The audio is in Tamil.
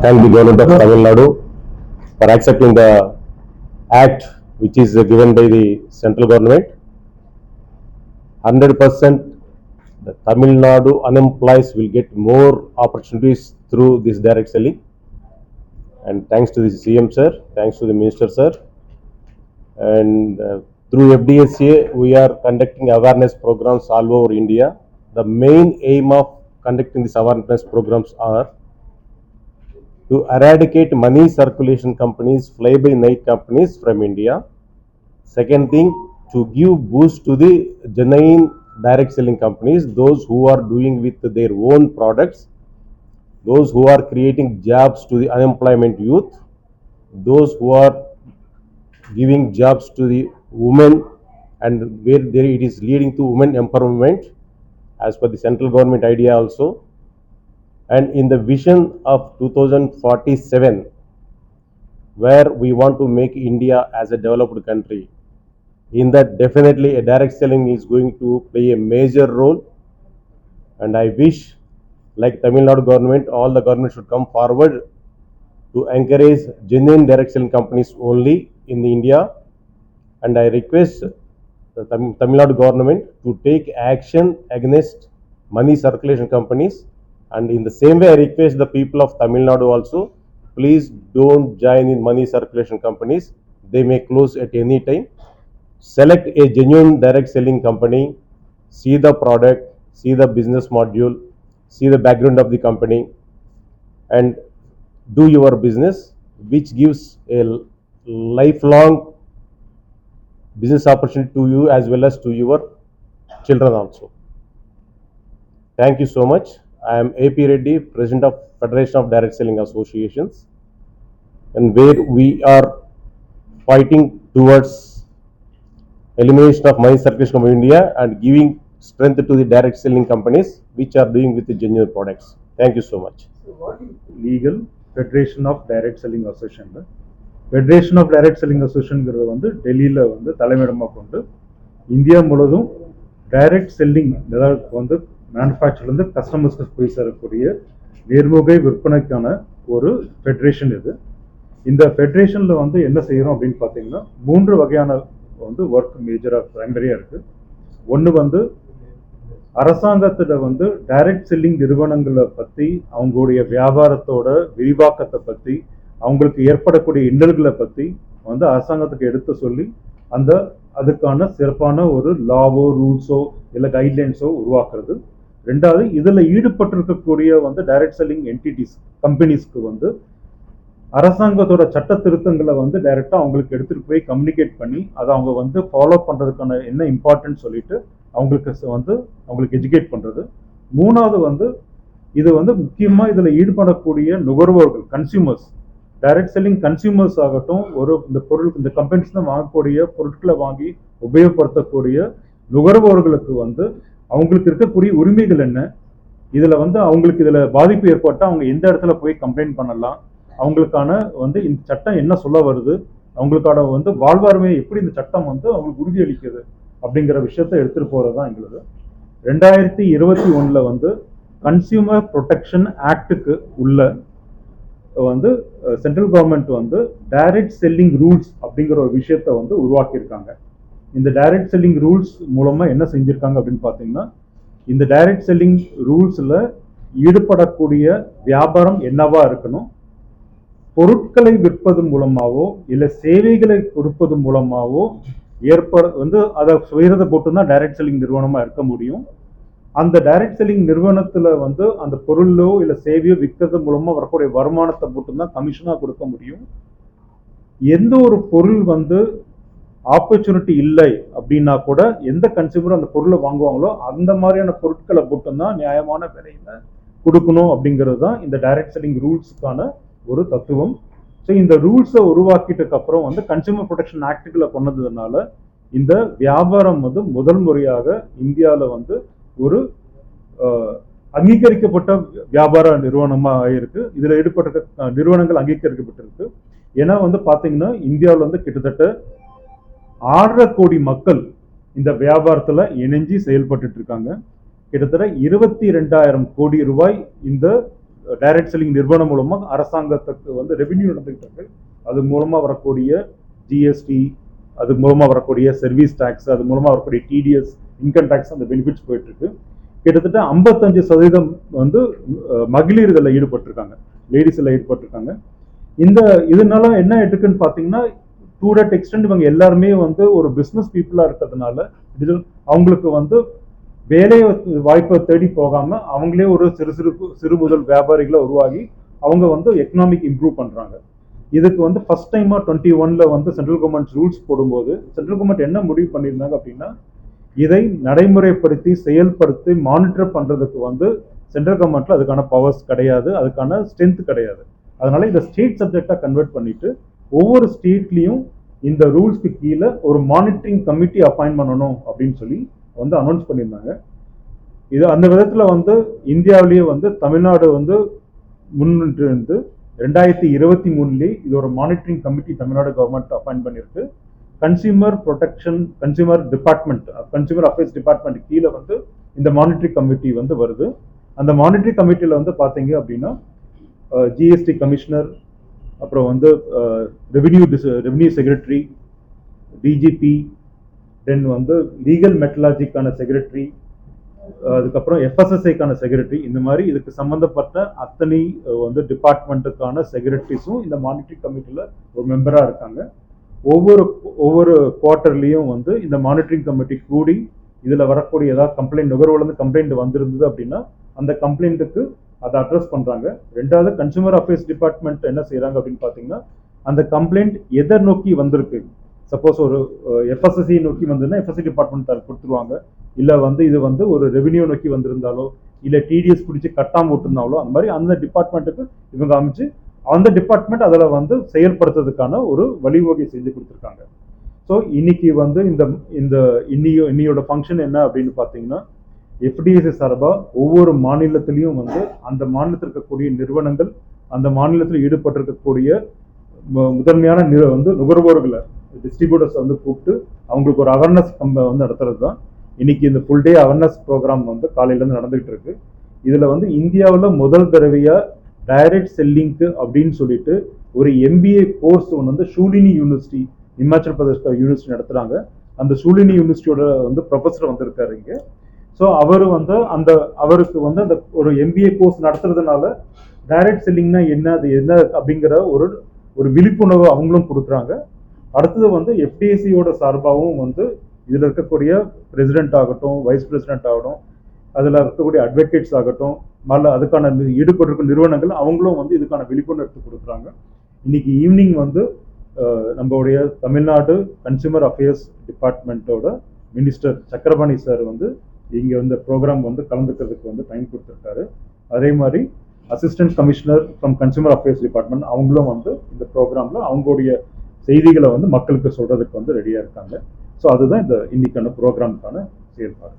thank the government of Tamil Nadu for accepting the act which is given by the central government. Hundred percent, the Tamil Nadu unemployed will get more opportunities through this direct selling. And thanks to the CM sir, thanks to the minister sir. And uh, through FDSA, we are conducting awareness programs all over India. The main aim of conducting these awareness programs are to eradicate money circulation companies, fly-by-night companies from India. Second thing, to give boost to the genuine direct selling companies, those who are doing with their own products, those who are creating jobs to the unemployment youth, those who are giving jobs to the women and where there it is leading to women empowerment as per the central government idea also and in the vision of 2047 where we want to make india as a developed country in that definitely a direct selling is going to play a major role. And i wish like tamil nadu government all the government should come forward to encourage genuine direct selling companies only in india. And i request the tamil nadu government to take action against money circulation companies and in the same way i request the people of tamil nadu also please don't join in money circulation companies. They may close at any time. Select a genuine direct selling company see the product see the business module see the background of the company and do your business which gives a lifelong business opportunity to you as well as to your children also. Thank you so much i am ap reddy president of federation of direct selling associations and where we are fighting towards elimination of money circulation of india and giving strength to the direct selling companies which are doing with the genuine products thank you so much legal federation of direct selling association federation of direct selling அசோசியேஷனுங்கிறது வந்து டெல்லியில் வந்து தலைமையிடமாக கொண்டு இந்தியா முழுவதும் டைரக்ட் செல்லிங் அதாவது வந்து மேனுஃபேக்சர்லேருந்து கஸ்டமர்ஸ்க்கு போய் சேரக்கூடிய நேர்முக விற்பனைக்கான ஒரு ஃபெடரேஷன் இது. இந்த ஃபெடரேஷனில் வந்து என்ன செய்கிறோம் அப்படின்னு பார்த்தீங்கன்னா மூன்று வகையான வந்து ஒர்க் மேஜராக ப்ரைமரியாக இருக்குது ஒன்று வந்து அரசாங்கத்தில் வந்து டைரக்ட் செல்லிங் நிறுவனங்களை பற்றி அவங்களுடைய வியாபாரத்தோட விரிவாக்கத்தை பற்றி அவங்களுக்கு ஏற்படக்கூடிய இன்னல்களை பற்றி வந்து அரசாங்கத்துக்கு எடுத்து சொல்லி அந்த அதுக்கான சிறப்பான ஒரு லாவோ ரூல்ஸோ இல்லை கைட்லைன்ஸோ உருவாக்குறது. ரெண்டாவது இதில் ஈடுபட்டிருக்கக்கூடிய வந்து டைரக்ட் செல்லிங் என்டிட்டிஸ் கம்பெனிஸ்க்கு வந்து அரசாங்கத்தோட சட்ட திருத்தங்களை வந்து டைரெக்டாக அவங்களுக்கு எடுத்துகிட்டு போய் கம்யூனிகேட் பண்ணி அதை அவங்க வந்து ஃபாலோ பண்ணுறதுக்கான என்ன இம்பார்ட்டன்ட் சொல்லிட்டு அவங்களுக்கு வந்து அவங்களுக்கு எஜுகேட் பண்ணுறது மூணாவது வந்து இது வந்து முக்கியமாக இதில் ஈடுபடக்கூடிய நுகர்வோர்கள் கன்சியூமர்ஸ் டைரக்ட் செல்லிங் கன்சியூமர்ஸ் ஆகட்டும் ஒரு இந்த பொருள் இந்த கம்பெனிஸ் தான் வாங்கக்கூடிய பொருட்களை வாங்கி உபயோகப்படுத்தக்கூடிய நுகர்வோர்களுக்கு வந்து அவங்களுக்கு இருக்கக்கூடிய உரிமைகள் என்ன? இதுல வந்து அவங்களுக்கு இதுல பாதிப்பு ஏற்பட்டால் அவங்க எந்த இடத்துல போய் கம்ப்ளைண்ட் பண்ணலாம்? அவங்களுக்கான வந்து இந்த சட்டம் என்ன சொல்ல வருது? அவங்களுக்கான வந்து வாழ்வாருமையை எப்படி இந்த சட்டம் வந்து அவங்களுக்கு உறுதியளிக்குது? அப்படிங்கிற விஷயத்த எடுத்துட்டு போறது தான் எங்களுது ரெண்டாயிரத்தி இருபத்தி ஒன்றில் வந்து கன்சியூமர் ப்ரொடெக்ஷன் ஆக்டுக்கு உள்ள வந்து சென்ட்ரல் கவர்மெண்ட் வந்து டைரக்ட் செல்லிங் ரூல்ஸ் அப்படிங்கிற ஒரு விஷயத்த வந்து உருவாக்கியிருக்காங்க. இந்த டைரக்ட் செல்லிங் ரூல்ஸ் மூலமாக என்ன செஞ்சுருக்காங்க அப்படின்னு பார்த்தீங்கன்னா இந்த டைரக்ட் செல்லிங் ரூல்ஸில் ஈடுபடக்கூடிய வியாபாரம் என்னவா இருக்கணும் பொருட்களை விற்பது மூலமாகவோ இல்லை சேவைகளை கொடுப்பது மூலமாகவோ ஏற்பட வந்து அதை சுயரதை போட்டு தான் டைரக்ட் செல்லிங் நிறுவனமாக இருக்க முடியும். அந்த டைரக்ட் செல்லிங் நிறுவனத்தில் வந்து அந்த பொருளோ இல்லை சேவையோ விற்கிறது மூலமாக வரக்கூடிய வருமானத்தை மட்டும்தான் கமிஷனாக கொடுக்க முடியும். எந்த ஒரு பொருள் வந்து ஆப்பர்ச்சுனிட்டி இல்லை அப்படின்னா கூட எந்த கன்சியூமரும் அந்த பொருளை வாங்குவாங்களோ அந்த மாதிரியான பொருட்களை மட்டும்தான் நியாயமான விலையில கொடுக்கணும் அப்படிங்கிறது தான் இந்த டைரக்ட் செல்லிங் ரூல்ஸுக்கான ஒரு தத்துவம். ஸோ இந்த ரூல்ஸை உருவாக்கிட்டதுக்கு அப்புறம் வந்து கன்சியூமர் ப்ரொடெக்ஷன் ஆக்டுகளை கொண்டதுனால இந்த வியாபாரம் வந்து முதல் முறையாக இந்தியாவில் வந்து ஒரு அங்கீகரிக்கப்பட்ட வியாபார நிறுவனமாக ஆகியிருக்கு இதில் ஈடுபட்ட நிறுவனங்கள் அங்கீகரிக்கப்பட்டிருக்கு. ஏன்னா வந்து பார்த்தீங்கன்னா இந்தியாவில் வந்து கிட்டத்தட்ட ஆறரை கோடி மக்கள் இந்த வியாபாரத்தில் இணைஞ்சு செயல்பட்டு இருக்காங்க. கிட்டத்தட்ட இருபத்தி ரெண்டாயிரம் கோடி ரூபாய் இந்த டைரக்ட் செல்லிங் நிறுவனம் மூலமாக அரசாங்கத்துக்கு வந்து ரெவென்யூ நடந்துகிட்டு இருக்கு. அது மூலமாக வரக்கூடிய ஜிஎஸ்டி அது மூலமாக வரக்கூடிய சர்வீஸ் டேக்ஸ் அது மூலமாக வரக்கூடிய டிடிஎஸ் இன்கம் டேக்ஸ் அந்த பெனிஃபிட்ஸ் போயிட்டுருக்கு கிட்டத்தட்ட ஐம்பத்தஞ்சு சதவீதம் வந்து மகளிர்களில் மகளிர் இதில் ஈடுபட்டிருக்காங்க. லேடிஸ் இதில் ஈடுபட்டிருக்காங்க. இந்த இதனால என்ன எடுக்குன்னு பார்த்தீங்கன்னா டூ டேட் எக்ஸ்டெண்ட் இவங்க எல்லாருமே வந்து ஒரு பிஸ்னஸ் பீப்புளாக இருக்கிறதுனால அவங்களுக்கு வந்து வேலை வாய்ப்பை தேடி போகாமல் அவங்களே ஒரு சிறு சிறு சிறு முதல் வியாபாரிகளை உருவாகி அவங்க வந்து எக்கனாமிக் இம்ப்ரூவ் பண்ணுறாங்க இதுக்கு வந்து ஃபஸ்ட் டைமாக டுவெண்ட்டி ஒன்ல வந்து சென்ட்ரல் கவர்மெண்ட் ரூல்ஸ் போடும்போது சென்ட்ரல் கவர்மெண்ட் என்ன முடிவு பண்ணியிருந்தாங்க அப்படின்னா இதை நடைமுறைப்படுத்தி செயல்படுத்தி மானிட்டர் பண்ணுறதுக்கு வந்து சென்ட்ரல் கவர்மெண்ட்டில் அதுக்கான பவர்ஸ் கிடையாது அதுக்கான ஸ்ட்ரென்த் கிடையாது. அதனால இதை ஸ்டேட் சப்ஜெக்டாக கன்வெர்ட் பண்ணிட்டு ஒவ்வொரு ஸ்டேட்லேயும் இந்த ரூல்ஸ்க்கு கீழே ஒரு மானிட்டரிங் கமிட்டி அப்பாயின் பண்ணணும் அப்படின்னு சொல்லி வந்து அனௌன்ஸ் பண்ணியிருந்தாங்க. இது அந்த விதத்தில் வந்து இந்தியாவிலேயே வந்து தமிழ்நாடு வந்து முன்னின்று இருந்து ரெண்டாயிரத்தி இருபத்தி மூணுலேயே இது ஒரு monitoring committee Tamil Nadu government appoint பண்ணியிருக்கு. Consumer protection consumer department consumer affairs department கீழே வந்து இந்த மானிட்டரி கமிட்டி வந்து வருது. அந்த மானிட்டரி கமிட்டியில் வந்து பார்த்தீங்க அப்படின்னா ஜிஎஸ்டி கமிஷனர் அப்புறம் வந்து revenue revenue secretary DGP then வந்து லீகல் மெட்டலாஜிக்கான செக்ரட்டரி அதுக்கப்புறம் எஃப்எஸ்எஸ்ஐக்கான செக்ரட்டரி இந்த மாதிரி இதுக்கு சம்மந்தப்பட்ட அத்தனை வந்து டிபார்ட்மெண்ட்டுக்கான செக்ரட்டரிஸும் இந்த மானிட்டரி கமிட்டியில் ஒரு மெம்பராக இருக்காங்க. ஒவ்வொரு ஒவ்வொரு குவார்ட்டர்லேயும் வந்து இந்த மானிட்டரிங் கமிட்டி கூடி இதில் வரக்கூடிய ஏதாவது கம்ப்ளைண்ட் நுகர்வோர்லேருந்து கம்ப்ளைண்ட் வந்திருந்தது அப்படின்னா அந்த கம்ப்ளைண்ட்டுக்கு அதை அட்ரஸ் பண்ணுறாங்க ரெண்டாவது கன்சூமர் அஃபேர்ஸ் டிபார்ட்மெண்ட் என்ன செய்கிறாங்க அப்படின்னு பார்த்தீங்கன்னா அந்த கம்ப்ளைண்ட் எதை நோக்கி வந்திருக்கு? சப்போஸ் ஒரு எஃப்எஸ்எஸ்சி நோக்கி வந்ததுன்னா எஃப்எஸ்சி டிபார்ட்மெண்ட் அதை கொடுத்துருவாங்க. இல்லை வந்து இது வந்து ஒரு ரெவென்யூ நோக்கி வந்திருந்தாலோ இல்லை டிடிஎஸ் பிடிச்சி கட்டாமல் விட்டுருந்தாலோ அந்த மாதிரி அந்த டிபார்ட்மெண்ட்டுக்கு இவங்க அமைச்சு அந்த டிபார்ட்மெண்ட் அதில் வந்து செயல்படுத்துறதுக்கான ஒரு வழிவகை செஞ்சு கொடுத்துருக்காங்க. ஸோ இன்னைக்கு வந்து இந்த இந்த இன்னியோ இன்னியோட ஃபங்க்ஷன் என்ன அப்படின்னு பார்த்தீங்கன்னா எஃப்டிஎஸ்சி சார்பாக ஒவ்வொரு மாநிலத்திலையும் வந்து அந்த மாநிலத்தில் இருக்கக்கூடிய நிறுவனங்கள் அந்த மாநிலத்தில் ஈடுபட்டிருக்கக்கூடிய மு- முதன்மையான நிற வந்து நுகர்வோர்களை டிஸ்ட்ரிபியூட்டர்ஸ் வந்து கூப்பிட்டு அவங்களுக்கு ஒரு அவேர்னஸ் வந்து நடத்துறது தான் இன்னைக்கு இந்த ஃபுல் டே அவேர்னஸ் ப்ரோக்ராம் வந்து காலையிலேருந்து நடந்துகிட்டு இருக்கு. இதில் வந்து இந்தியாவில் முதல் தடவையாக டைரக்ட் செல்லிங்க்கு அப்படின்னு சொல்லிட்டு ஒரு எம்பிஏ கோர்ஸ் ஒன்று வந்து ஷூலினி யூனிவர்சிட்டி இமாச்சல் பிரதேஷ் யூனிவர்சிட்டி நடத்துகிறாங்க அந்த ஷூலினி யூனிவர்சிட்டியோட வந்து ப்ரொஃபஸர் வந்திருக்காரு இங்கே. ஸோ அவர் வந்து அந்த அவருக்கு வந்து அந்த ஒரு எம்பிஏ கோர்ஸ் நடத்துறதுனால டைரக்ட் செல்லிங்னா என்ன அது என்ன அப்படிங்கிற ஒரு ஒரு விழிப்புணர்வு அவங்களும் கொடுக்குறாங்க. அடுத்தது வந்து எஃப்டிஎஸ்சியோட சார்பாகவும் வந்து இதில் இருக்கக்கூடிய பிரசிடென்ட் ஆகட்டும் வைஸ் பிரசிடென்ட் ஆகட்டும் அதில் இருக்கக்கூடிய அட்வொகேட்ஸ் ஆகட்டும் மல்ல அதுக்கான ஈடுபட்டிருக்கும் நிறுவனங்கள் அவங்களும் வந்து இதுக்கான விழிப்புணர்வு கொடுக்குறாங்க. இன்னைக்கு ஈவினிங் வந்து நம்மளுடைய Tamil Nadu consumer affairs டிபார்ட்மெண்ட்டோட minister Chakrapani sir வந்து இங்கே வந்து ப்ரோக்ராம் வந்து கலந்துக்கிறதுக்கு வந்து டைம் கொடுத்துருக்காரு. அதே மாதிரி assistant commissioner from consumer affairs department அவங்களும் வந்து இந்த ப்ரோக்ராமில் அவங்களுடைய செய்திகளை வந்து மக்களுக்கு சொல்கிறதுக்கு வந்து ரெடியாக இருக்காங்க. ஸோ அதுதான் இந்த இன்னைக்கான ப்ரோக்ராமுக்கான செயல்பாடு.